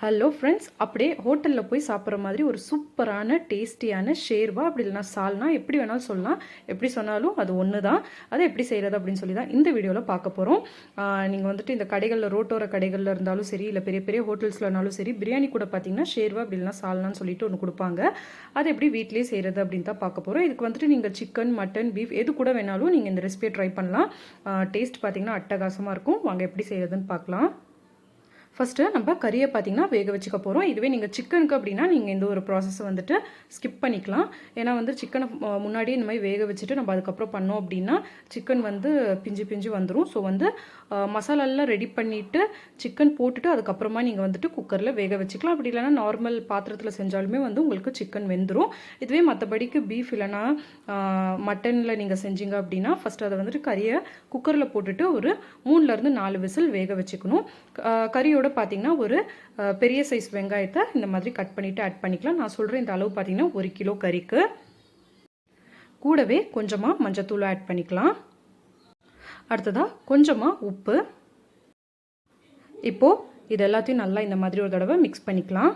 Hello friends அப்படியே ஹோட்டலில் போய் சாப்பிட்ற மாதிரி ஒரு சூப்பரான டேஸ்டியான ஷேர்வா அப்படி இல்லைனா சால்னா எப்படி வேணாலும் சொல்லலாம். எப்படி சொன்னாலும் அது ஒன்று தான் அதை எப்படி செய்கிறது அப்படின்னு சொல்லி தான் இந்த வீடியோவில் பார்க்க போகிறோம் நீங்கள் வந்துட்டு இந்த கடைகளில் ரோட்டோர கடைகளில் இருந்தாலும் சரி இல்லை பெரிய பெரிய ஹோட்டல்ஸ்லனாலும் சரி பிரியாணி கூட பார்த்தீங்கன்னா ஷேர்வா அப்படி இல்லைனா சால்னான்னு சொல்லிட்டு ஒன்று கொடுப்பாங்க. அது எப்படி வீட்லேயே செய்கிறது அப்படின்னு தான் பார்க்க போகிறோம் இதுக்கு வந்துட்டு நீங்கள் சிக்கன் மட்டன் பீஃப் எது கூட வேணாலும் நீங்கள் இந்த ரெசிபியை ட்ரை பண்ணலாம். டேஸ்ட் பார்த்தீங்கன்னா அட்டகாசமாக இருக்கும். வாங்க எப்படி செய்கிறதுன்னு பார்க்கலாம். ஃபஸ்ட்டு நம்ம கறியை பார்த்தீங்கன்னா வேக வச்சுக்க போகிறோம் இதுவே நீங்கள் சிக்கனுக்கு அப்படின்னா நீங்கள் இந்த ஒரு ப்ராசஸை வந்துட்டு ஸ்கிப் பண்ணிக்கலாம். ஏன்னா வந்து சிக்கனை முன்னாடியே இந்த மாதிரி வேக வச்சுட்டு நம்ம அதுக்கப்புறம் பண்ணோம் அப்படின்னா சிக்கன் வந்து பிஞ்சு பிஞ்சு வந்துடும் ஸோ வந்து மசாலாலாம் ரெடி பண்ணிவிட்டு சிக்கன் போட்டுட்டு அதுக்கப்புறமா நீங்கள் வந்துட்டு குக்கரில் வேக வச்சுக்கலாம். அப்படி இல்லைனா நார்மல் பாத்திரத்தில் செஞ்சாலுமே வந்து உங்களுக்கு சிக்கன் வெந்துடும் இதுவே மற்றபடிக்கு பீஃப் இல்லைனா மட்டனில் நீங்கள் செஞ்சீங்க அப்படின்னா ஃபஸ்ட்டு அதை வந்துட்டு கறியை குக்கரில் போட்டுட்டு ஒரு மூணுலேருந்து நாலு விசில் வேக வச்சுக்கணும். கறியோட கூட பார்த்தீங்கன்னா ஒரு பெரிய சைஸ் வெங்காயத்தை இந்த மாதிரி கட் பண்ணிவிட்டு ஆட் பண்ணிக்கலாம். நான் சொல்கிறேன் இந்த அளவு பார்த்தீங்கன்னா ஒரு கிலோ கறிக்கு. கூடவே கொஞ்சமாக மஞ்சத்தூள் ஆட் பண்ணிக்கலாம். அடுத்ததாக கொஞ்சமாக உப்பு. இப்போது இது எல்லாத்தையும் நல்லா இந்த மாதிரி ஒரு தடவை மிக்ஸ் பண்ணிக்கலாம்.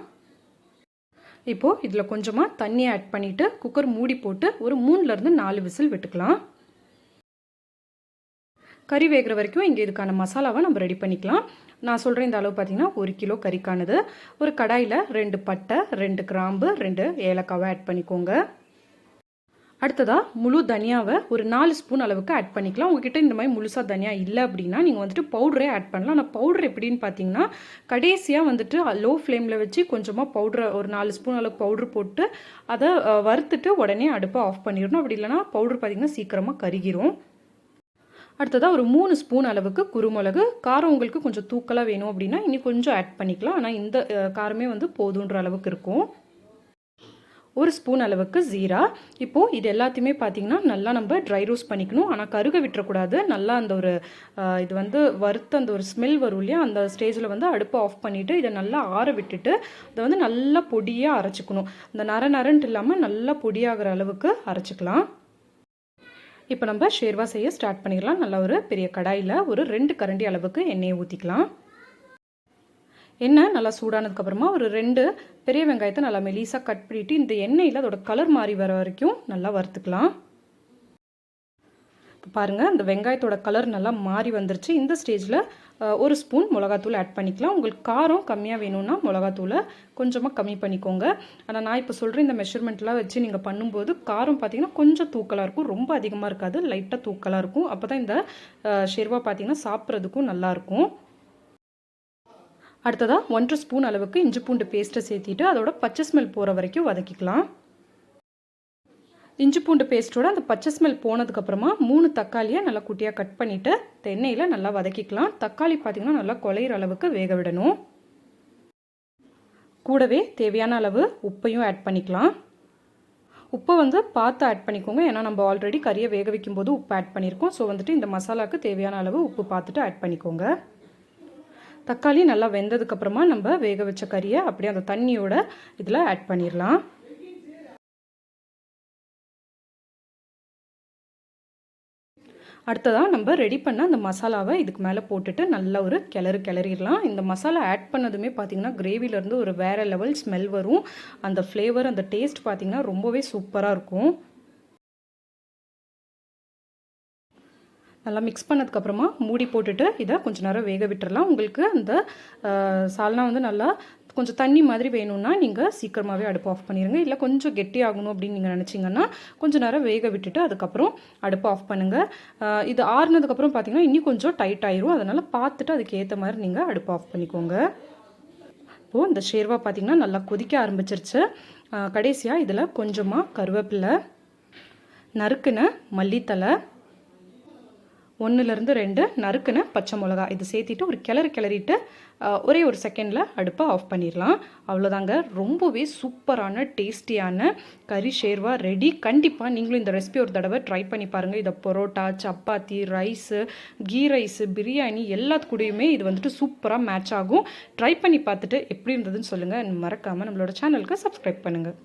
இப்போது இதில் கொஞ்சமாக தண்ணி ஆட் பண்ணிவிட்டு குக்கர் மூடி போட்டு ஒரு மூணுலேருந்து நாலு விசில் விட்டுக்கலாம். கறி வேகிற வரைக்கும் இங்கே இதுக்கான மசாலாவை நம்ம ரெடி பண்ணிக்கலாம். நான் சொல்கிறேன் இந்த அளவு பார்த்தீங்கன்னா ஒரு கிலோ கறிக்கானது ஒரு கடாயில் ரெண்டு பட்டை ரெண்டு கிராம்பு ரெண்டு ஏலக்காவை ஆட் பண்ணிக்கோங்க. அடுத்ததாக முழு தனியாவை ஒரு நாலு ஸ்பூன் அளவுக்கு ஆட் பண்ணிக்கலாம். உங்ககிட்ட இந்த மாதிரி முழுசாக தனியா இல்லை அப்படின்னா நீங்கள் வந்துட்டு பவுடரே ஆட் பண்ணலாம். ஆனால் பவுடர் எப்படின்னு பார்த்தீங்கன்னா கடைசியாக வந்துட்டு லோ ஃப்ளேமில் வச்சு கொஞ்சமாக பவுடரை ஒரு நாலு ஸ்பூன் அளவுக்கு பவுட்ரு போட்டு அதை வறுத்துட்டு உடனே அடுப்பை ஆஃப் பண்ணிடணும். அப்படி இல்லைனா பவுட்ரு பார்த்திங்கன்னா சீக்கிரமாக கருகிரும். அடுத்ததாக ஒரு மூணு ஸ்பூன் அளவுக்கு குருமிளகு. காரம் உங்களுக்கு கொஞ்சம் தூக்கலாக வேணும் அப்படின்னா இனி கொஞ்சம் ஆட் பண்ணிக்கலாம். ஆனால் இந்த காரமே வந்து போதுன்ற அளவுக்கு இருக்கும். ஒரு ஸ்பூன் அளவுக்கு ஜீரா. இப்போது இது எல்லாத்தையுமே பார்த்திங்கன்னா நல்லா நம்ம ட்ரை ரோஸ்ட் பண்ணிக்கணும். ஆனால் கருக விட்டுறக்கூடாது. நல்லா அந்த ஒரு இது வந்து வறுத்த அந்த ஒரு ஸ்மெல் வரும் இல்லையா? அந்த ஸ்டேஜில் வந்து அடுப்பை ஆஃப் பண்ணிவிட்டு இதை நல்லா ஆற விட்டுட்டு அதை வந்து நல்லா பொடியாக அரைச்சிக்கணும். இந்த நர நரன்ட்டு இல்லாமல் நல்லா பொடியாகிற அளவுக்கு அரைச்சிக்கலாம். இப்போ நம்ம ஷேர்வா செய்ய ஸ்டார்ட் பண்ணிடலாம். நல்லா ஒரு பெரிய கடாயில் ஒரு ரெண்டு கரண்டி அளவுக்கு எண்ணெயை ஊற்றிக்கலாம் எண்ணெய் நல்லா சூடானதுக்கப்புறமா ஒரு ரெண்டு பெரிய வெங்காயத்தை நல்லா மெலீஸாக கட் பண்ணிவிட்டு இந்த எண்ணெயில் அதோட கலர் மாறி வர வரைக்கும் நல்லா வறுத்துக்கலாம். இப்போ பாருங்கள் இந்த வெங்காயத்தோட கலர் நல்லா மாறி வந்துருச்சு. இந்த ஸ்டேஜில் ஒரு ஸ்பூன் மிளகாத்தூள் ஆட் பண்ணிக்கலாம். உங்களுக்கு காரம் கம்மியாக வேணும்னா மிளகாத்தூளை கொஞ்சமாக கம்மி பண்ணிக்கோங்க. ஆனால் நான் இப்போ சொல்கிறேன் இந்த மெஷர்மெண்ட்லாம் வச்சு நீங்கள் பண்ணும்போது காரம் பார்த்தீங்கன்னா கொஞ்சம் தூக்கலாக இருக்கும். ரொம்ப அதிகமாக இருக்காது. லைட்டாக தூக்கலாக இருக்கும். அப்போ தான் இந்த ஷெர்வா பார்த்தீங்கன்னா சாப்பிட்றதுக்கும் நல்லாயிருக்கும் அடுத்ததாக ஒன்றரை ஸ்பூன் அளவுக்கு இஞ்சி பூண்டு பேஸ்ட்டை சேர்த்திட்டு அதோட பச்சை ஸ்மெல் போகிற வரைக்கும் வதக்கிக்கலாம். இஞ்சி பூண்டு பேஸ்ட்டோட அந்த பச்சை ஸ்மெல் போனதுக்கப்புறமா மூணு தக்காளியை நல்லா குட்டியாக கட் பண்ணிவிட்டு தென்னையில் நல்லா வதக்கிக்கலாம். தக்காளி பார்த்திங்கன்னா நல்லா குலையிற அளவுக்கு வேக விடணும். கூடவே தேவையான அளவு உப்பையும் ஆட் பண்ணிக்கலாம். உப்பை வந்து பார்த்து ஆட் பண்ணிக்கோங்க. ஏன்னா நம்ம ஆல்ரெடி கறியை வேக வைக்கும் போது உப்பு ஆட் பண்ணியிருக்கோம் ஸோ வந்துட்டு இந்த மசாலாவுக்கு தேவையான அளவு உப்பு பார்த்துட்டு ஆட் பண்ணிக்கோங்க. தக்காளி நல்லா வெந்ததுக்கப்புறமா நம்ம வேக வச்ச கறியை அப்படியே அந்த தண்ணியோட இதில் ஆட் பண்ணிடலாம் அடுத்ததாக நம்ம ரெடி பண்ண அந்த மசாலாவை இதுக்கு மேலே போட்டுட்டு நல்ல ஒரு கிளறு கிளறிடலாம். இந்த மசாலா ஆட் பண்ணதுமே பார்த்திங்கன்னா கிரேவிலேருந்து ஒரு வேறு லெவல் ஸ்மெல் வரும். அந்த ஃப்ளேவர் அந்த டேஸ்ட் பார்த்திங்கன்னா ரொம்பவே சூப்பராக இருக்கும். நல்லா மிக்ஸ் பண்ணதுக்கப்புறமா மூடி போட்டுட்டு இதை கொஞ்சம் நேரம் வேக விட்டுறலாம். உங்களுக்கு அந்த சால்னா வந்து நல்லா கொஞ்சம் தண்ணி மாதிரி வேணும்னா நீங்கள் சீக்கிரமாகவே அடுப்பு ஆஃப் பண்ணிடுங்க இல்லை கொஞ்சம் கெட்டி ஆகணும் அப்படின்னு நீங்கள் நினச்சிங்கன்னா கொஞ்சம் நேரம் வேக விட்டுட்டு அதுக்கப்புறம் அடுப்பு ஆஃப் பண்ணுங்கள் இது ஆறுனதுக்கப்புறம் பார்த்தீங்கன்னா இன்னும் கொஞ்சம் டைட் ஆயிரும். அதனால் பார்த்துட்டு அதுக்கு ஏற்ற மாதிரி நீங்கள் அடுப்பு ஆஃப் பண்ணிக்கோங்க. இப்போது இந்த ஷேர்வா பார்த்திங்கன்னா நல்லா கொதிக்க ஆரம்பிச்சிருச்சு. கடைசியாக இதில் கொஞ்சமாக கருவேப்பிலை நறுக்குன மல்லித்தலை ஒன்றுலேருந்து ரெண்டு நறுக்குன்னு பச்சை மிளகா. இது சேர்த்திட்டு ஒரு கிளறு கிளறிட்டு ஒரே ஒரு செகண்டில் அடுப்பை ஆஃப் பண்ணிடலாம் அவ்வளோதாங்க. ரொம்பவே சூப்பரான டேஸ்டியான கறி ஷேர்வா ரெடி கண்டிப்பாக நீங்களும் இந்த ரெசிபி ஒரு தடவை ட்ரை பண்ணி பாருங்கள் இதை பரோட்டா சப்பாத்தி ரைஸு கீ ரைஸு பிரியாணி எல்லாத்துக்கூடையுமே இது வந்துட்டு சூப்பராக மேட்ச் ஆகும். ட்ரை பண்ணி பார்த்துட்டு எப்படி இருந்ததுன்னு சொல்லுங்கள் மறக்காமல் நம்மளோட சேனலுக்கு சப்ஸ்கிரைப் பண்ணுங்கள்